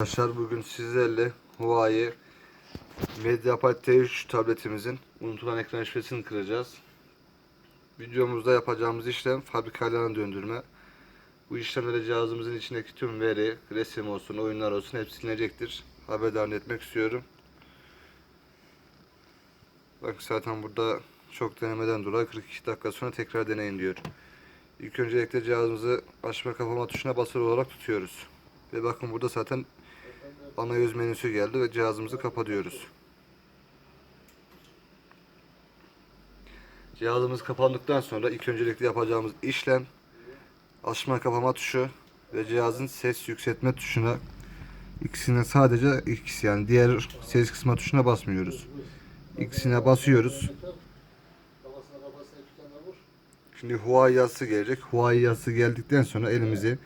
Arkadaşlar bugün sizlerle Huawei MediaPad T3 tabletimizin unutulan ekran şifresini kıracağız. Videomuzda yapacağımız işlem fabrika ayarlarına döndürme. Bu işlemlere cihazımızın içindeki tüm veri, resim olsun, oyunlar olsun hepsi silinecektir. Haberdar etmek istiyorum. Bak zaten burada çok denemeden dolayı 42 dakika sonra tekrar deneyin diyor. İlk öncelikle cihazımızı açma kapama tuşuna basılı olarak tutuyoruz. Ve bakın burada zaten ana yüz menüsü geldi ve cihazımızı kapatıyoruz. Cihazımız kapandıktan sonra ilk öncelikle yapacağımız işlem açma kapama tuşu ve cihazın ses yükseltme tuşuna ikisine sadece ikisi yani diğer ses kısma tuşuna basmıyoruz. İkisine basıyoruz. Şimdi Huawei yazısı gelecek. Huawei yazısı geldikten sonra elimizi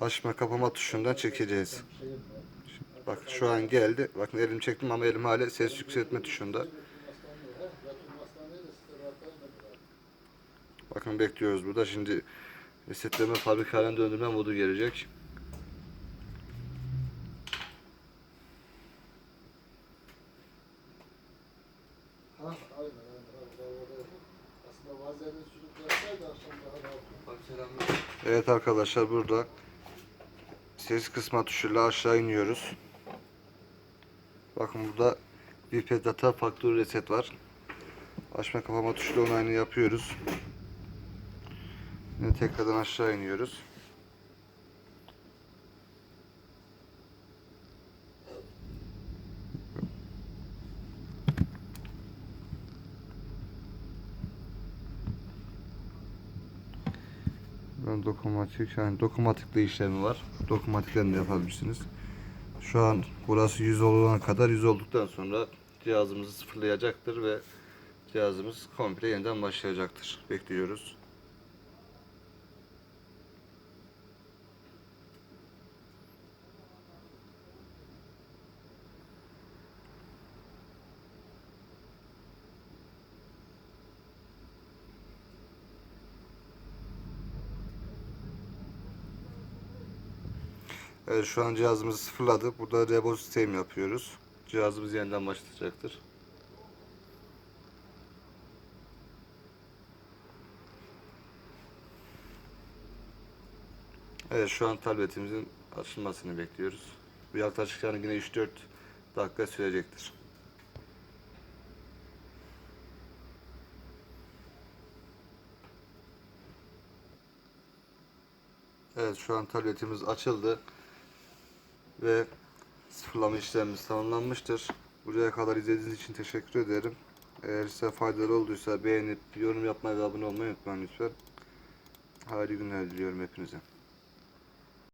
açma kapama tuşundan çekeceğiz. Bak şu an geldi. Bakın elim çektim ama elim hala ses yükseltme tuşunda. Bakın bekliyoruz burada. Şimdi resetleme fabrika haline döndürme modu gelecek. Evet arkadaşlar burada ses kısma tuşuyla aşağı iniyoruz. Bakın burada VP Data Factory Reset var. Açma kapama tuşuyla onun aynı yapıyoruz. Yine tekrardan aşağı iniyoruz. Ben dokunmatik yani dokunmatikle işlemi var. Dokunmatiklerini de yapabilirsiniz. Şu an burası 100 olana kadar 100 olduktan sonra cihazımızı sıfırlayacaktır ve cihazımız komple yeniden başlayacaktır. Bekliyoruz. Evet şu an cihazımızı sıfırladık. Burada reboot sistem yapıyoruz. Cihazımız yeniden başlatacaktır. Evet şu an tabletimizin açılmasını bekliyoruz. Bu yaklaşık yani yine 3-4 dakika sürecektir. Evet şu an tabletimiz açıldı ve sıfırlama işlemimiz tamamlanmıştır. Buraya kadar izlediğiniz için teşekkür ederim. Eğer size faydalı olduysa beğenip yorum yapmayı ve abone olmayı unutmayın lütfen. Hayırlı günler diliyorum hepinize.